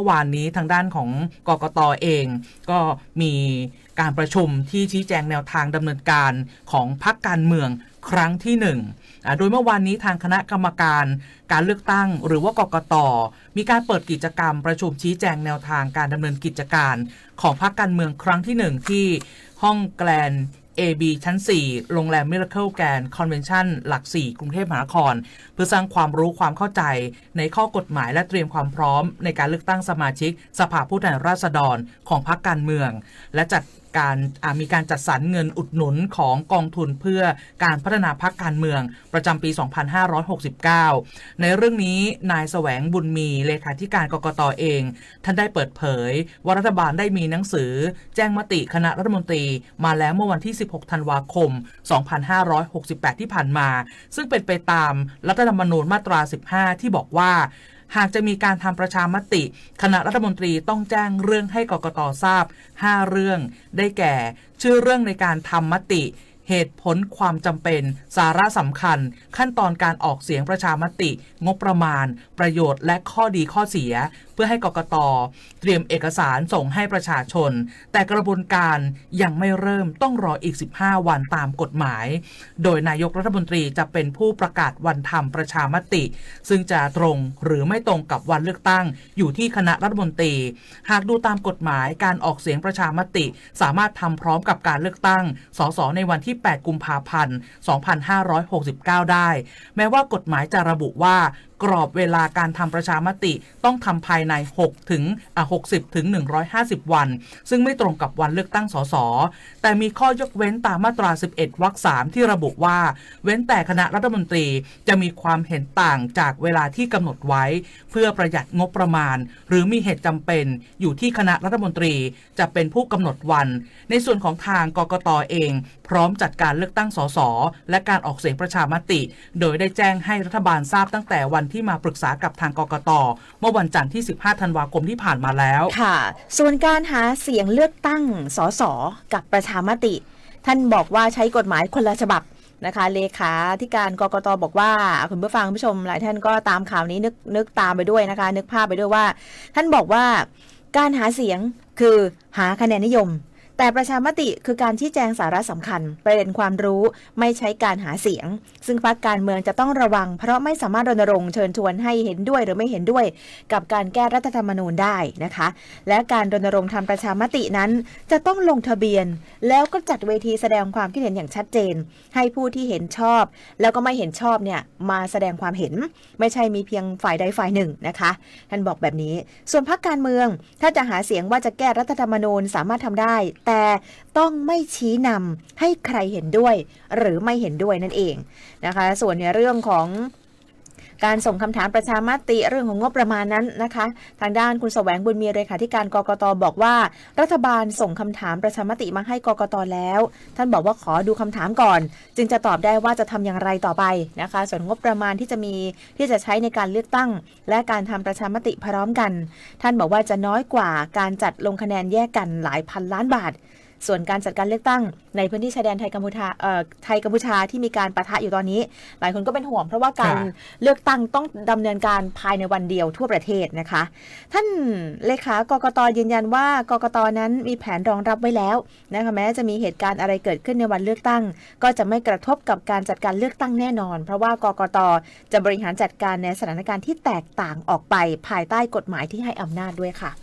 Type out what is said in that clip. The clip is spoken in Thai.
เมื่อวานนี้ทางด้านของกกตเองก็มีการประชุมที่ชี้แจงแนวทางดำเนินการของพรรคการเมืองครั้งที่หนึ่งอ่าโดยเมื่อวานนี้ทางคณะกรรมการการเลือกตั้งหรือว่ากกต มีการเปิดกิจกรรมประชุมชี้แจงแนวทางการดำเนินกิจการของพรรคการเมืองครั้งที่หนึ่งที่ห้องแกลน AB ชั้น 4 โรงแรม Miracle Grand Convention หลัก 4 กรุงเทพมหานคร เพื่อสร้างความรู้ความเข้าใจในข้อกฎหมายและเตรียมความพร้อม ในการเลือกตั้งสมาชิก สภาผู้แทนราษฎรของพรรคการเมือง และจัด การมีการจัดสรรเงินอุดหนุนของกองทุนเพื่อการพัฒนาพรรคการเมืองประจำปี 2569 ในเรื่องนี้นายแสวงบุญมีเลขาธิการกกตเอง ท่านได้เปิดเผย ว่ารัฐบาลได้มีหนังสือ แจ้งมติคณะรัฐมนตรี มาแล้วเมื่อวันที่ 16 ธันวาคม 2568 ที่ผ่านมา ซึ่งเป็นไปตามรัฐธรรมนูญมาตรา 15 ที่บอกว่า หากจะมีการทำประชามติ คณะรัฐมนตรีต้องแจ้งเรื่องให้กกตทราบ 5 เรื่อง ได้แก่ ชื่อเรื่องในการทำมติ เหตุผลความจำเป็น สาระสำคัญ ขั้นตอนการออกเสียงประชามติ งบประมาณ ประโยชน์และข้อดีข้อเสีย เพื่อให้กกตเตรียมเอกสารส่งให้ประชาชน แต่กระบวนการยังไม่เริ่มต้องรออีก 15 วันตามกฎหมาย โดยนายกรัฐมนตรีจะเป็นผู้ประกาศวันทำประชามติ ซึ่งจะตรงหรือไม่ตรงกับวันเลือกตั้ง อยู่ที่คณะรัฐมนตรี หากดูตามกฎหมายการออกเสียงประชามติ สามารถทำพร้อมกับการเลือกตั้ง สสในวันที่8 กุมภาพันธ์ 2569 ได้ แม้ว่ากฎหมายจะระบุว่า กรอบเวลาการทำประชามติต้องทำภายใน 6 ถึง 60 ถึง 150 วัน ซึ่งไม่ตรงกับวันเลือกตั้งสส แต่มีข้อยกเว้นตามมาตรา 11 วรรค 3 ที่ระบุว่า เว้นแต่คณะรัฐมนตรีจะมีความเห็นต่างจากเวลาที่กำหนดไว้ เพื่อประหยัดงบประมาณ หรือมีเหตุจำเป็นอยู่ที่คณะรัฐมนตรีจะเป็นผู้กำหนดวัน ในส่วนของทางกกตเอง พร้อมจัดการเลือกตั้งสสและการออกเสียงประชามติ โดยได้แจ้งให้รัฐบาลทราบตั้งแต่วันที่มาปรึกษากับทางกกตเมื่อวันจันทร์ที่ 15 ธันวาคมที่ผ่านมาแล้วค่ะ ส่วนการหาเสียงเลือกตั้งสสกับประชามติ ท่านบอกว่าใช้กฎหมายคนละฉบับนะคะเลขาที่การกรกตบอกว่า คุณผู้ฟังผู้ชมหลายท่านก็ตามข่าวนี้นึกนึกตามไปด้วยนะคะ นึกภาพไปด้วยว่า ท่านบอกว่าการหาเสียงคือหาคะแนนนิยม แต่ประชามติคือการชี้แจงสาระสำคัญ ประเด็นความรู้ไม่ใช้การหาเสียง ซึ่งพรรคการเมืองจะต้องระวัง เพราะไม่สามารถรณรงค์เชิญชวนให้เห็นด้วยหรือไม่เห็นด้วย กับการแก้รัฐธรรมนูญได้นะคะ และการรณรงค์ทำประชามตินั้น จะต้องลงทะเบียน แล้วก็จัดเวทีแสดงความคิดเห็นอย่างชัดเจน ให้ผู้ที่เห็นชอบ แล้วก็ไม่เห็นชอบเนี่ยมาแสดงความเห็น ไม่ใช่มีเพียงฝ่ายใดฝ่ายหนึ่งนะคะท่านบอกแบบนี้ ส่วนพรรคการเมืองถ้าจะหาเสียงว่าจะแก้รัฐธรรมนูญสามารถทำได้แต่ต้องไม่ชี้นำให้ใครเห็นด้วย หรือไม่เห็นด้วยนั่นเองนะคะ ส่วนในเรื่องของ การส่งคำถามประชามติเรื่องของงบประมาณนั้นนะคะ ทางด้านคุณแสวงบุญมีเลขาธิการกกตบอกว่า รัฐบาลส่งคำถามประชามติมาให้กกตแล้ว ท่านบอกว่าขอดูคำถามก่อน จึงจะตอบได้ว่าจะทำอย่างไรต่อไปนะคะ ส่วนงบประมาณที่จะมีที่จะใช้ในการเลือกตั้ง และการทำประชามติพร้อมกัน ท่านบอกว่าจะน้อยกว่าการจัดลงคะแนนแยกกันหลายพันล้านบาท ส่วนการจัดการเลือกตั้งในพื้นที่ชายแดนไทยกัมพูชาเอ่อไทยกัมพูชาที่มีการปะทะอยู่ตอนนี้ หลายคนก็เป็นห่วง เพราะว่าการค่ะเลือกตั้งต้องดำเนินการภายในวันเดียวทั่วประเทศนะคะ ท่านเลขากกตยืนยันว่ากกตนั้นมีแผนรองรับไว้แล้วนะคะแม้จะมีเหตุการณ์อะไรเกิดขึ้นในวันเลือกตั้ง ก็จะไม่กระทบกับการจัดการเลือกตั้งแน่นอน เพราะว่ากกตจะบริหารจัดการในสถานการณ์ที่แตกต่างออกไปภายใต้กฎหมายที่ให้อำนาจด้วยค่ะ